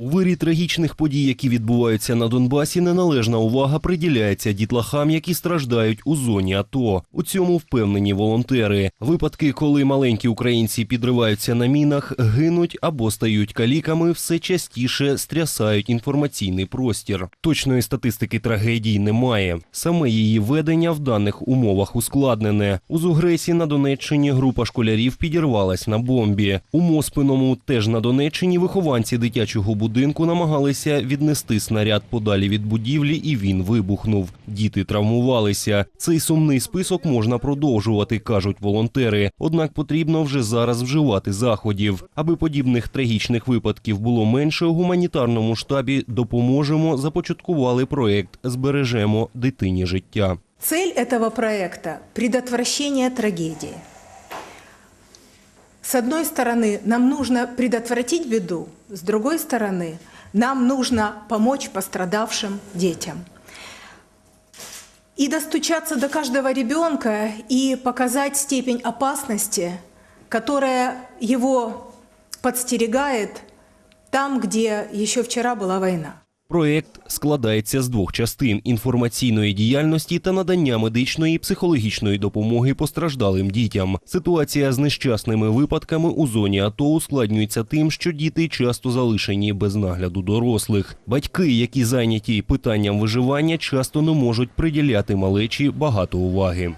У вирі трагічних подій, які відбуваються на Донбасі, неналежна увага приділяється дітлахам, які страждають у зоні АТО. У цьому впевнені волонтери. Випадки, коли маленькі українці підриваються на мінах, гинуть або стають каліками, все частіше стрясають інформаційний простір. Точної статистики трагедій немає. Саме її ведення в даних умовах ускладнене. У Зугресі на Донеччині група школярів підірвалась на бомбі. У Моспиному, теж на Донеччині, вихованці дитячого будинку намагалися віднести снаряд подалі від будівлі, і він вибухнув. Діти травмувалися. Цей сумний список можна продовжувати, кажуть волонтери. Однак потрібно вже зараз вживати заходів. Аби подібних трагічних випадків було менше, у гуманітарному штабі допоможемо. Започаткували проект Збережемо дитині життя. Цель этого проекта – предотвращение трагедии. С одной стороны, нам нужно предотвратить беду, с другой стороны, нам нужно помочь пострадавшим детям. И достучаться до каждого ребенка и показать степень опасности, которая его подстерегает там, где еще вчера была война. Проєкт складається з двох частин: інформаційної діяльності та надання медичної і психологічної допомоги постраждалим дітям. Ситуація з нещасними випадками у зоні АТО ускладнюється тим, що діти часто залишені без нагляду дорослих. Батьки, які зайняті питанням виживання, часто не можуть приділяти малечі багато уваги.